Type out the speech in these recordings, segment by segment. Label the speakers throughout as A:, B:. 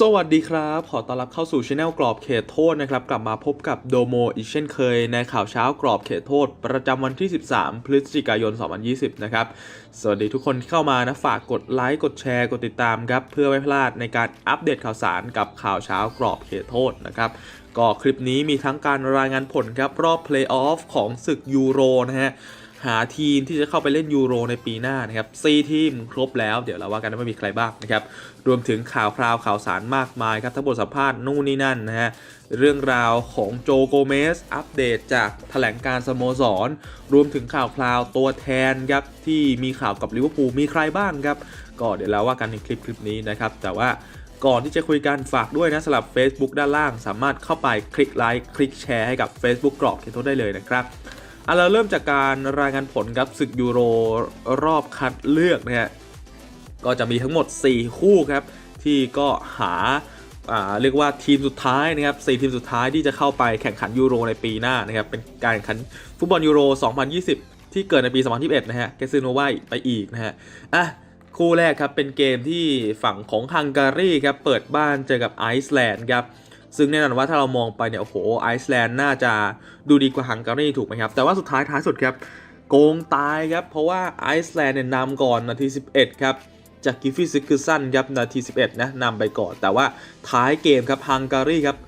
A: สวัสดีครับ ขอต้อนรับเข้าสู่ช anel กรอบเขตโทษนะครับ กลับมาพบกับโดโมอีกเช่นเคย ในข่าวเช้ากรอบเขตโทษ ประจำวันที่ 13 พฤศจิกายน 2020 นะครับ สวัสดีทุกคนที่เข้ามานะ ฝากกดไลค์ กดแชร์ กดติดตามครับ เพื่อไม่พลาดในการอัปเดตข่าวสารกับข่าวเช้ากรอบเขตโทษนะครับก็คลิปนี้มีทั้งการรายงานผลครับรอบเพลย์ออฟของศึกยูโรนะฮะ หาทีมที่จะเข้าไปเล่นยูโรในปีหน้านะครับซีทีมครบแล้วเดี๋ยวเราว่ากันว่ามีใครบ้างนะครับรวมถึงข่าวคราวข่าวสารมากมายครับทั้งบทสัมภาษณ์นู่นนี่นั่นนะฮะเรื่องราวของโจโกเมส อัปเดตจากแถลงการสโมสร รวมถึงข่าวคราวตัวแทนครับที่มีข่าวกับลิเวอร์พูลมีใครบ้างครับก็เดี๋ยวเราว่ากันในคลิปคลิปนี้นะครับแต่ว่าก่อนที่จะคุยกันฝากด้วยนะสำหรับ Facebook ด้านล่าง สามารถเข้าไปคลิกไลค์คลิกแชร์ให้กับ Facebook กรอบเขตโทได้เลยนะครับ อะเราเริ่มจากการรายงานผลครับศึกยูโรรอบคัดเลือกนะฮะก็จะมีทั้งหมด 4 คู่ครับ ที่ก็หาอ่าเรียกว่าทีมสุดท้ายนะครับ4ทีมสุดท้ายที่จะเข้าไปแข่งขันยูโรในปีหน้านะครับเป็นการแข่งขันฟุตบอลยูโร 2020 ที่เกิดในปี 2021 นะฮะแกซึโนวาไปอีกนะฮะอะคู่แรกครับเป็นเกมที่ฝั่งของฮังการีครับเปิดบ้านเจอกับไอซ์แลนด์ครับ ซึ่งแน่นอนว่าถ้าเรามองไปเนี่ยโอ้โหไอซ์แลนด์น่าจะดูดีกว่าฮังการีถูกไหมครับ แต่ว่าสุดท้ายท้ายสุดครับโกงตายครับ เพราะว่าไอซ์แลนด์เนี่ยนำก่อนนาที 11 ครับจากกิฟฟี่ซิกคือสั้นครับนาที 11 นะนำไปก่อน แต่ว่าท้ายเกมครับฮังการีครับ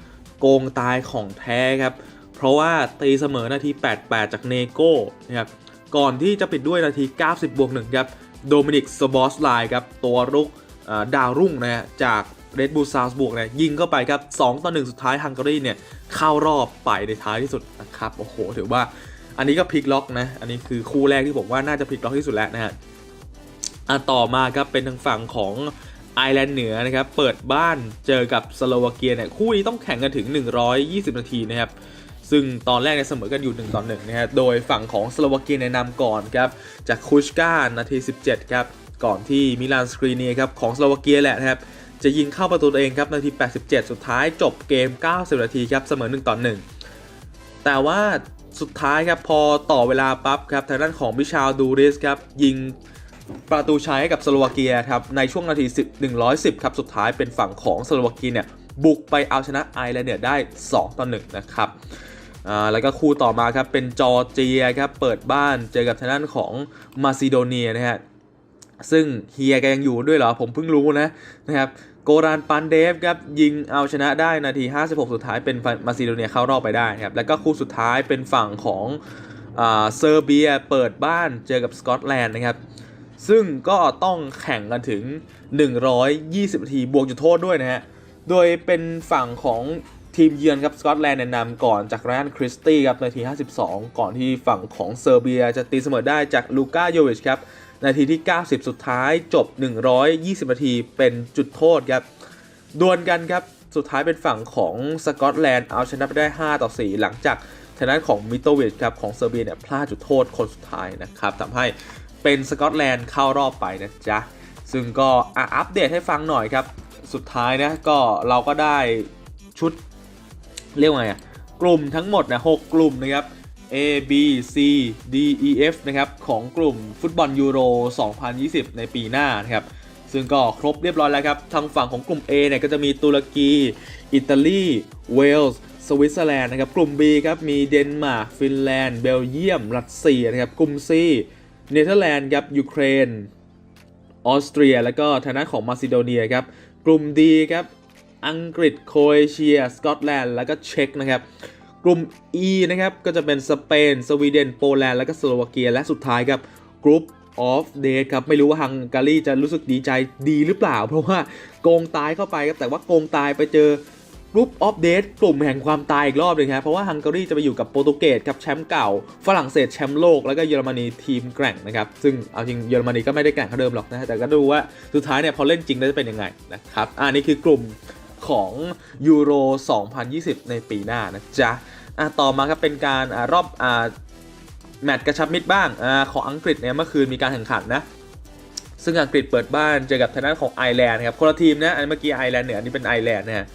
A: โกงตายของแท้ครับ เพราะว่าตีเสมอนาที 88 จากเนโก้นะครับก่อนที่จะปิดด้วยนาที 90บวก1ครับโดมินิกสบอสไลน์ครับตัวรุกดาวรุ่งนะฮะจาก เรดบูลซาวส์บวกเนี่ยยิงเข้าไปครับ2ต่อ1สุดท้ายฮังการีเนี่ยเข้ารอบไปในท้ายที่สุดนะครับโอ้โหถือว่าอันนี้ก็พลิกล็อกนะอันนี้คือคู่แรกที่ผมว่าน่าจะพลิกล็อกที่สุดแล้วนะฮะอะต่อมาครับเป็นทางฝั่งของไอร์แลนด์เหนือนะครับเปิดบ้านเจอกับสโลวาเกียเนี่ยคู่นี้ต้องแข่งกันถึง 120 นาทีนะครับซึ่งตอนแรกเนี่ยเสมอกันอยู่1ต่อ1นะฮะโดยฝั่งของสโลวาเกียเนี่ยนำก่อนครับจากคูชกานาที 17 ครับก่อนที่มิลานสกรีเนียครับของสโลวาเกียแหละนะครับ จะยิงเข้าประตูตัวเองครับนาที 87 สุดท้ายจบเกม 90 นาทีครับเสมอ1ต่อ1แต่ว่าสุดท้ายครับพอต่อเวลาปั๊บครับทางด้านของบิชาลดูริสครับยิงประตูชัยให้กับสโลวาเกียครับในช่วงนาที 10 110 ครับสุดท้ายเป็นฝั่งของสโลวาเกียเนี่ยบุกไปเอาชนะไอร์แลนด์เนี่ยได้ 2 ต่อ 1 นะครับแล้วก็คู่ต่อมาครับเป็นจอร์เจียครับเปิดบ้านเจอกับทางด้านของมาซิโดเนียนะฮะ ซึ่งเฮียแกยังอยู่ด้วยเหรอ ผมเพิ่งรู้นะนะครับโกรานปันเดฟครับยิงเอาชนะได้นาที 56 สุดท้ายเป็นมาซิโดเนียเข้ารอบไปได้ครับแล้วก็คู่สุดท้ายเป็นฝั่งของเซอร์เบียเปิดบ้านเจอกับสกอตแลนด์นะครับซึ่งก็ต้องแข่งกันถึง 120นาทีบวกจุดโทษด้วยนะฮะโดยเป็นฝั่งของทีมเยือนครับสกอตแลนด์แนะนำก่อนจากแรนคริสตี้ครับนาที 52 ก่อนที่ฝั่งของเซอร์เบียจะตีเสมอได้จากลูก้าโยวิชครับ นาทีที่ 90 สุดท้ายจบ 120 นาทีเป็นจุดโทษครับดวลกันครับ สุดท้ายเป็นฝั่งของสกอตแลนด์เอาชนะไปได้ 5 ต่อ 4 หลังจากทางด้านของมิโตวิชครับของเซอร์เบียเนี่ยพลาดจุดโทษคนสุดท้ายนะครับทำให้เป็นสกอตแลนด์เข้ารอบไปนะจ๊ะ ซึ่งก็อ,อัปเดตให้ฟังหน่อยครับ สุดท้ายนะก็เราก็ได้ชุดเรียกว่าไงกลุ่มทั้งหมดนะหกกลุ่มนะครับ A B C D E F นะครับของกลุ่มฟุตบอลยูโร 2020 ในปีหน้านะครับซึ่งก็ครบเรียบร้อยแล้วครับ ทางฝั่งของกลุ่ม A เนี่ยก็จะมีตุรกี อิตาลี เวลส์ สวิตเซอร์แลนด์นะครับ กลุ่ม B ครับมีเดนมาร์ก ฟินแลนด์ เบลเยียม รัสเซียนะครับ กลุ่ม C เนเธอร์แลนด์ครับ ยูเครน ออสเตรีย แล้วก็ทางด้านของมาซิโดเนียครับ กลุ่ม D ครับ อังกฤษ โครเอเชีย สกอตแลนด์ แล้วก็เช็กนะครับ กลุ่ม E นะครับก็จะเป็นสเปน สวีเดน โปแลนด์ แล้วก็สโลวาเกีย และสุดท้ายครับกรุ๊ปออฟเดทครับไม่รู้ว่าฮังการีจะรู้สึกดีใจดีหรือเปล่า เพราะว่าโกงตายเข้าไปครับแต่ว่าโกงตายไปเจอกรุ๊ปออฟเดทกลุ่มแห่งความตายอีกรอบหนึงครับเพราะว่าฮังการีจะไปอยู่กับโปรตุเกสครับแชมป์เก่า ฝรั่งเศสแชมป์โลกแล้วก็เยอรมนีทีมแกร่งนะครับซึ่งเอาจริงเยอรมนีก็ไม่ได้แกร่งเท่าเดิมหรอกนะแต่ก็ดูว่าสุดท้ายเนี่ยพอเล่นจริงแล้วจะเป็นยังไงนะครับอ่านี่คือกลุ่มของยูโร 2020 ในปีหน้านะจ๊ะ อะต่อมาครับเป็นการอ่ารอบอ่าแมตช์กระชับมิตรบ้างอ่าของอังกฤษเนี่ยเมื่อคืนมีการแข่งขันนะซึ่งอังกฤษเปิดบ้านเจอกับทางด้านของไอร์แลนด์ครับคนละทีมนะอันเมื่อกี้ไอร์แลนด์เหนืออันนี้เป็นไอร์แลนด์นะฮะ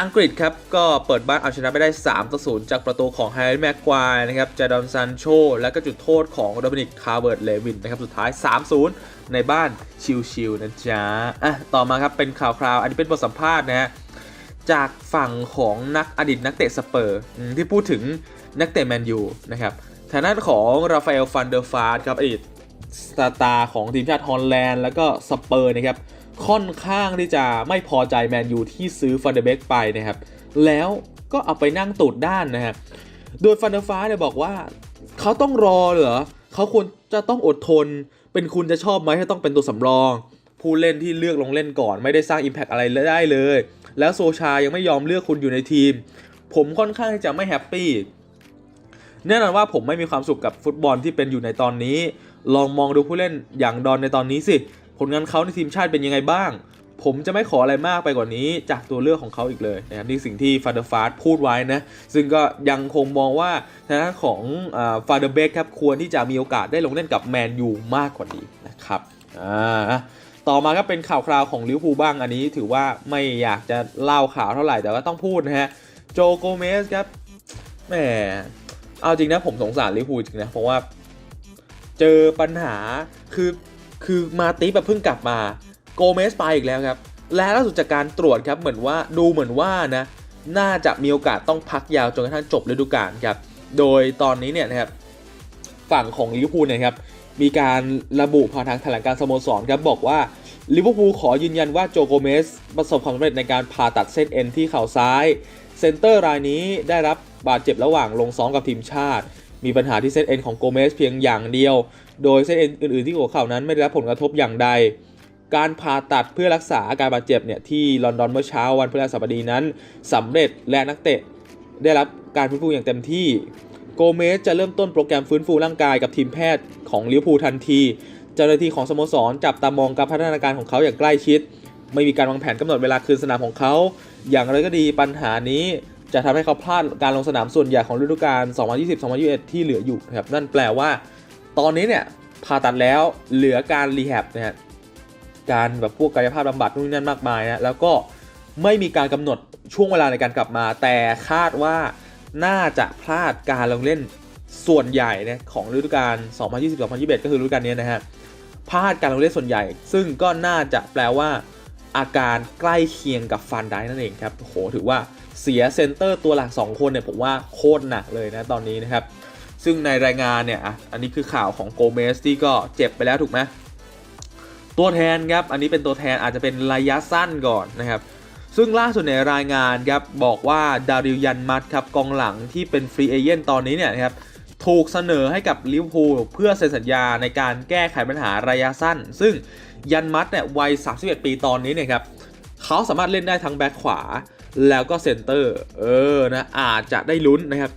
A: อังกฤษครับก็เปิดบ้านเอาชนะไปได้3ต่อ0จากประตูของไฮร์แม็กควายนะครับจาดอนซันโช และก็จุดโทษของโดมินิกคาร์เบิร์ตเลวินนะครับสุดท้าย 3-0 ในบ้านชิวๆนะจ๊ะอะต่อมาครับเป็นข่าวคราว อันนี้เป็นบทสัมภาษณ์นะฮะ จากฝั่งของนักอดีตนักเตะสเปอร์ที่พูดถึงนักเตะแมนยูนะครับทางด้านของราฟาเอลฟันเดอร์ฟาร์ดครับอดีตสตาร์ของทีมชาติฮอลแลนด์แล้วก็สเปอร์นะครับค่อนข้างที่จะไม่พอใจแมนยูที่ซื้อฟันเดอร์เบกไปนะครับแล้วก็เอาไปนั่งตูดด้านนะฮะโดยฟันเดอร์ฟาร์ดเนี่ยบอกว่าเขาต้องรอเหรอเขาควรจะต้องอดทน เป็นคุณจะชอบไหมถ้าต้องเป็นตัวสำรอง ผู้เล่นที่เลือกลงเล่นก่อน ไม่ได้สร้าง Impact อะไรได้เลย แล้วโซชายังไม่ยอมเลือกคุณอยู่ในทีม ผมค่อนข้างที่จะไม่แฮปปี้แน่นอนว่าผมไม่มีความสุขกับฟุตบอลที่เป็นอยู่ในตอนนี้ ลองมองดูผู้เล่นอย่างดอนในตอนนี้สิ ผลงานเขาในทีมชาติเป็นยังไงบ้าง ผมจะไม่ขออะไรมากไปกว่านี้จากตัวเลือกของเขาอีกเลยนะครับนี่สิ่งที่ฟาเดอร์ฟาร์ดพูดไว้นะ ซึ่งก็ยังคงมองว่าทางด้านของฟาเดอร์เบกครับควรที่จะมีโอกาสได้ลงเล่นกับแมนยูมากกว่านี้นะครับ อ่า ต่อมาก็เป็นข่าวคราวของลิเวอร์พูลบ้างอันนี้ถือว่าไม่อยากจะเล่าข่าวเท่าไหร่แต่ก็ต้องพูดนะฮะโจโกเมสครับแหมเอาจริงนะผมสงสารลิเวอร์พูลจริงนะเพราะว่าเจอปัญหาคือคือมาติแบบเพิ่งกลับมาโกเมสไปอีกแล้วครับ และล่าสุดจากการตรวจครับเหมือนว่าดูเหมือนว่านะน่าจะมีโอกาสต้องพักยาวจนกระทั่งจบฤดูกาลครับ โดยตอนนี้เนี่ยนะครับฝั่งของลิเวอร์พูลเนะครับ มีการระบุผ่านทางแถลงการสโมสรครับบอกว่าลิเวอร์พูลขอยืนยันว่าโจโกเมสประสบความสำเร็จในการผ่าตัดเส้นเอ็นที่เข่าซ้าย เซนเตอร์รายนี้ได้รับบาดเจ็บระหว่างลงซ้อมกับทีมชาติ มีปัญหาที่เส้นเอ็นของโกเมสเพียงอย่างเดียว โดยเส้นเอ็นอื่นๆที่หัวเข่านั้นไม่ได้รับผลกระทบอย่างใด การผ่าตัดเพื่อรักษาอาการบาดเจ็บเนี่ยที่ลอนดอนเมื่อเช้าวันพฤหัสบดีนั้นสำเร็จและนักเตะได้รับการฟื้นฟูอย่างเต็มที่ โกเมสจะเริ่มต้นโปรแกรมฟื้นฟูร่างกายกับทีมแพทย์ของลิเวอร์พูลทันที เจ้าหน้าที่ของสโมสรจับตามองการพัฒนาการของเขาอย่างใกล้ชิด ไม่มีการวางแผนกำหนดเวลาคืนสนามของเขา อย่างไรก็ดีปัญหานี้จะทำให้เขาพลาดการลงสนามส่วนใหญ่ของฤดูกาล 2020-2021 ที่เหลืออยู่นะครับ นั่นแปลว่า ตอนนี้เนี่ยผ่าตัดแล้วเหลือการรีแฮบนะฮะ การแบบพวกกายภาพบำบัดนู่นนนั่นมากมายนะ แล้วก็ไม่มีการกำหนดช่วงเวลาในการกลับมา แต่คาดว่า น่าจะพลาดการลงเล่นส่วนใหญ่เนี่ยของฤดูกาล 2020-2021 ก็คือฤดูกาลนี้นะฮะพลาดการลงเล่นส่วนใหญ่ ซึ่งก็น่าจะแปลว่า อาการใกล้เคียงกับฟันได้นั่นเองครับโอ้โหถือว่าเสียเซนเตอร์ตัวหลัก 2 คนเนี่ยผมว่าโคตรหนักเลยนะตอนนี้นะครับ ซึ่งในรายงานเนี่ยอันนี้คือข่าวของโกเมสที่ก็เจ็บไปแล้วถูกไหมตัวแทนครับ อันนี้เป็นตัวแทนอาจจะเป็นระยะสั้นก่อนนะครับ ซึ่งล่าสุดในรายงานครับบอกว่าดาริลยันมัดครับกองหลังที่เป็นฟรีเอเจนต์ตอนนี้เนี่ยครับถูกเสนอให้กับลิเวอร์พูลเพื่อเซ็นสัญญาในการแก้ไขปัญหาระยะสั้น ซึ่งยันมัดเนี่ยวัย 31 ปีตอนนี้เนี่ยครับเขาสามารถเล่นได้ทั้งแบ็คขวาแล้วก็เซนเตอร์เออนะอาจจะได้ลุ้นนะครับ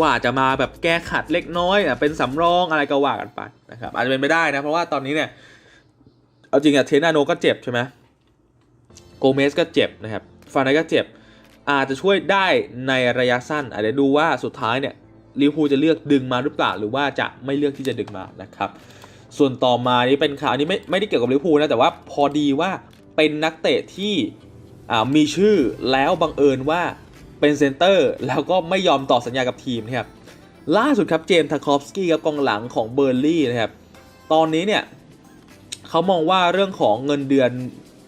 A: ว่าจะมาแบบแก้ขัดเล็กน้อยเป็นสำรองอะไรก็ว่ากันไปนะครับอาจจะเป็นไปได้นะเพราะว่าตอนนี้เนี่ยเอาจริงอะเทนาโนก็เจ็บใช่ไหม โกเมสก็เจ็บนะครับฟานไดก็เจ็บ อาจจะช่วยได้ในระยะสั้น อาจจะดูว่าสุดท้ายเนี่ยลิเวอร์พูลจะเลือกดึงมาหรือเปล่า หรือว่าจะไม่เลือกที่จะดึงมานะครับ ส่วนต่อมานี้เป็นข่าวอันนี้ไม่ไม่ได้เกี่ยวกับลิเวอร์พูลนะแต่ว่าพอดีว่าเป็นนักเตะที่อ่ามีชื่อแล้วบังเอิญว่าเป็นเซนเตอร์แล้วก็ไม่ยอมต่อสัญญากับทีมนะครับล่าสุดครับเจมส์ทาคอฟสกี้ครับกองหลังของเบอร์ลี่นะครับตอนนี้เนี่ยเขามองว่าเรื่องของเงินเดือน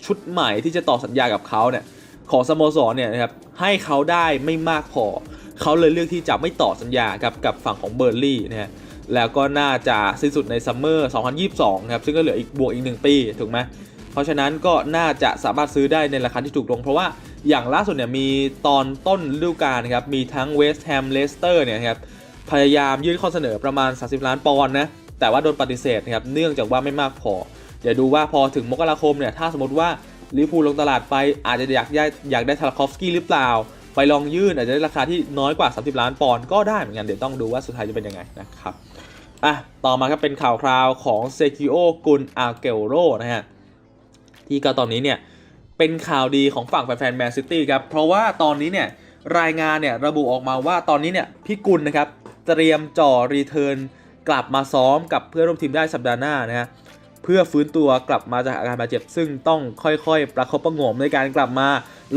A: ชุดใหม่ที่จะต่อสัญญากับเขาเนี่ยของสโมสรเนี่ยนะครับให้เขาได้ไม่มากพอ เขาเลยเลือกที่จะไม่ต่อสัญญากับกับฝั่งของเบอร์ลี่นะฮะแล้วก็น่าจะสิ้นสุดในซัมเมอร์ 2022 ครับ ซึ่งก็เหลืออีกบวกอีก 1 ปี ถูกไหมเพราะฉะนั้นก็น่าจะสามารถซื้อได้ในราคาที่ถูกลง เพราะว่าอย่างล่าสุดเนี่ยมีตอนต้นฤดูกาลครับ มีทั้งเวสต์แฮมเลสเตอร์เนี่ยครับพยายามยื่นข้อเสนอประมาณ 30 ล้านปอนด์นะ แต่ว่าโดนปฏิเสธนะครับเนื่องจากว่าไม่มากพอ เดี๋ยวดูว่าพอถึงมกราคมเนี่ยถ้าสมมติว่าลิเวอร์พูลงตลาดไปอาจจะอยากได้อยากได้ทาราคอฟสกี้หรือเปล่า ไปลองยื่นอาจจะได้ราคาที่น้อยกว่า 30 ล้านปอนด์ก็ได้เหมือนกันเดี๋ยวต้องดูว่าสุดท้ายจะเป็นยังไงนะครับอะต่อมาครับเป็นข่าวคราวของเซกิโอกุนอาเกลโรนะฮะที่ก็ตอนนี้เนี่ยเป็นข่าวดีของฝั่งแฟนๆแมนซิตี้ครับ เพราะว่าตอนนี้เนี่ยรายงานเนี่ยระบุออกมาว่าตอนนี้เนี่ยพี่กุลนะครับ เตรียมจ่อรีเทิร์นกลับมาซ้อมกับเพื่อนร่วมทีมได้สัปดาห์หน้านะฮะ เพื่อฟื้นตัวกลับมาจากอาการบาดเจ็บ ซึ่งต้องค่อยๆ ประคบประงมในการกลับมา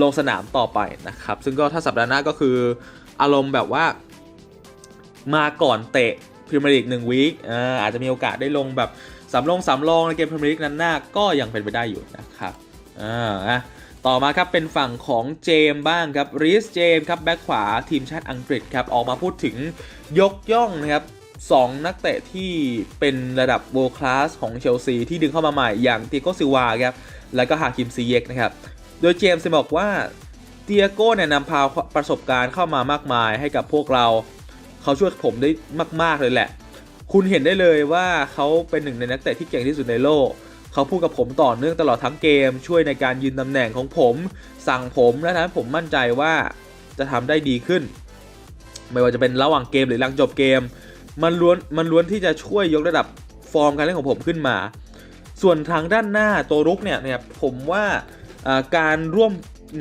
A: ลงสนามต่อไปนะครับ ซึ่งก็ถ้าสัปดาห์หน้าก็คืออารมณ์แบบว่า มาก่อนเตะพรีเมียร์ลีกหนึ่งวีคอาจจะมีโอกาสได้ลงแบบสำรองสำรองในเกมพรีเมียร์ลีกนั้นหน้าก็ยังเป็นไปได้อยู่นะครับอ่าต่อมาครับเป็นฝั่งของเจมส์บ้างครับรีสเจมส์ครับแบ็คขวาทีมชาติอังกฤษครับออกมาพูดถึงยกย่องนะครับ สองนักเตะที่เป็นระดับ world class ของเชลซีที่ดึงเข้ามาใหม่อย่างเตียโกซิวาครับแล้วก็ฮาคิมซีเยกนะครับ โดยเจมส์บอกว่าเตียโก้เนี่ยนำพาประสบการณ์เข้ามามากมายให้กับพวกเรา เขาช่วยผมได้มาก ๆ เลยแหละ คุณเห็นได้เลยว่าเขาเป็นหนึ่งในนักเตะที่เก่งที่สุดในโลก เขาพูดกับผมต่อเนื่องตลอดทั้งเกม ช่วยในการยืนตำแหน่งของผม สั่งผมและทำให้ผมมั่นใจว่าจะทำได้ดีขึ้น ไม่ว่าจะเป็นระหว่างเกมหรือหลังจบเกม มันล้วนมันล้วนที่จะช่วยยกระดับฟอร์มการเล่นของผมขึ้นมา ส่วนทางด้านหน้าตัวรุกเนี่ยเนี่ยผมว่าการร่วม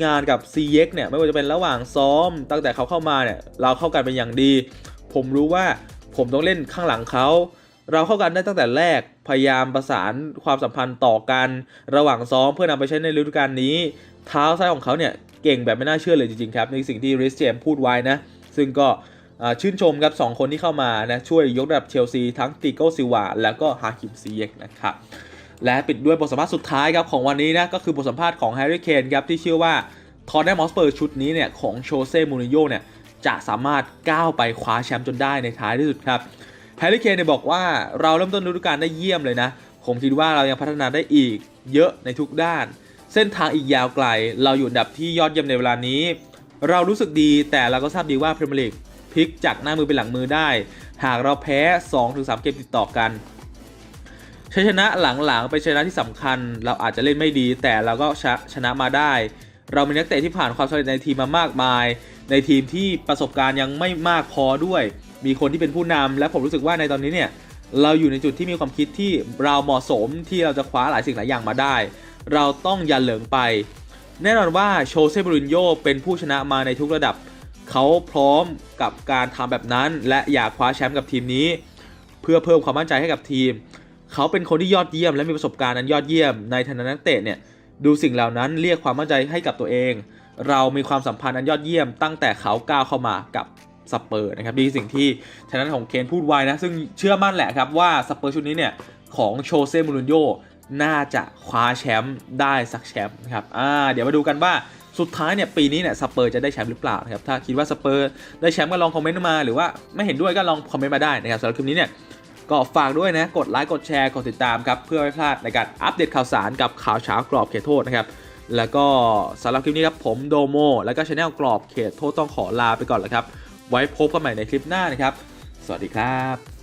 A: งานกับ c ีเเนี่ยไม่ว่าจะเป็นระหว่างซ้อม ตั้งแต่เขาเข้ามาเนี่ยเราเข้ากันเป็นอย่างดี ผมรู้ว่าผมต้องเล่นข้างหลังเขาเราเข้ากันได้ตั้งแต่แรกพยายามประสานความสัมพันธ์ต่อกันระหว่างซ้อมเพื่อนำไปใช้ในฤดูกาลนี้ เท้าซ้ายของเขาเนี่ยเก่งแบบไม่น่าเชื่อเลยจริงๆครับในสิ่งที่ริสเจมพูดไว้นะ ซึ่งก็ ชื่นชมครับสองคนที่เข้ามานะช่วยยกระดับเชลซีทั้งติโก้ซิวาแล้วก็ฮาคิมซีเยกนะครับและปิดด้วยบทสัมภาษณ์สุดท้ายครับของวันนี้นะก็คือบทสัมภาษณ์ของแฮร์รี่เคนครับที่เชื่อว่าทอนแนมอสเปอร์ชุดนี้เนี่ยของโชเซ่มูริโญ่เนี่ยจะสามารถก้าวไปคว้าแชมป์จนได้ในท้ายที่สุดครับแฮร์รี่เคนเนี่ยบอกว่าเราเริ่มต้นฤดูกาลได้เยี่ยมเลยนะ ผมคิดว่าเรายังพัฒนาได้อีกเยอะในทุกด้าน เส้นทางอีกยาวไกล เราอยู่อันดับที่ยอดเยี่ยมในเวลานี้ เรารู้สึกดีแต่เราก็ทราบดีว่าพรีเมียร์ลีก ลิกจากหน้ามือเป็นหลังมือได้ หากเราแพ้ 2-3 เกมติดต่อกันชัยชนะหลังๆเป็นชัยชนะที่สำคัญ เราอาจจะเล่นไม่ดี แต่เราก็ชชนะมาได้ เรามีนักเตะที่ผ่านความสำเร็จในทีมมามากมาย ในทีมที่ประสบการณ์ยังไม่มากพอด้วย มีคนที่เป็นผู้นำและผมรู้สึกว่าในตอนนี้เนี่ยเราอยู่ในจุดที่มีความคิดที่เราเหมาะสมที่เราจะคว้าหลายสิ่งหลายอย่างมาได้ เราต้องอย่าเหลิงไป แน่นอนว่าโชเซ่บรูนโยเป็นผู้ชนะมาในทุกระดับ เขาพร้อมกับการทำแบบนั้น และอยากคว้าแชมป์กับทีมนี้ เพื่อเพิ่มความมั่นใจให้กับทีม เขาเป็นคนที่ยอดเยี่ยม และมีประสบการณ์อันยอดเยี่ยม ในฐานะนักเตะเนี่ยดูสิ่งเหล่านั้นเรียกความมั่นใจให้กับตัวเอง เรามีความสัมพันธ์อันยอดเยี่ยม ตั้งแต่เขาก้าวเข้ามากับสเปอร์นะครับนี่คือสิ่งที่ทางด้านของเคนพูดไว้นะ ซึ่งเชื่อมั่นแหละครับว่าสเปอร์ชุดนี้เนี่ยของโชเซ่มูรินโญ่ น่าจะคว้าแชมป์ได้สักแชมป์นะครับอ่าเดี๋ยวมาดูกันว่าสุดท้ายเนี่ยปีนี้เนี่ยสเปอร์จะได้แชมป์หรือเปล่านะครับถ้าคิดว่าสเปอร์ได้แชมป์ก็ลองคอมเมนต์มาหรือว่าไม่เห็นด้วยก็ลองคอมเมนต์มาได้นะครับสำหรับคลิปนี้เนี่ยก็ฝากด้วยนะกดไลค์กดแชร์กดติดตามครับเพื่อไม่พลาดในการอัปเดตข่าวสารกับข่าวเช้ากรอบเขตโทษนะครับแล้วก็สำหรับคลิปนี้ครับผมโดโมแล้วก็ช anel กรอบเขตโทษต้องขอลาไปก่อนแล้วครับไว้พบกันใหม่ในคลิปหน้านะครับ สวัสดีครับ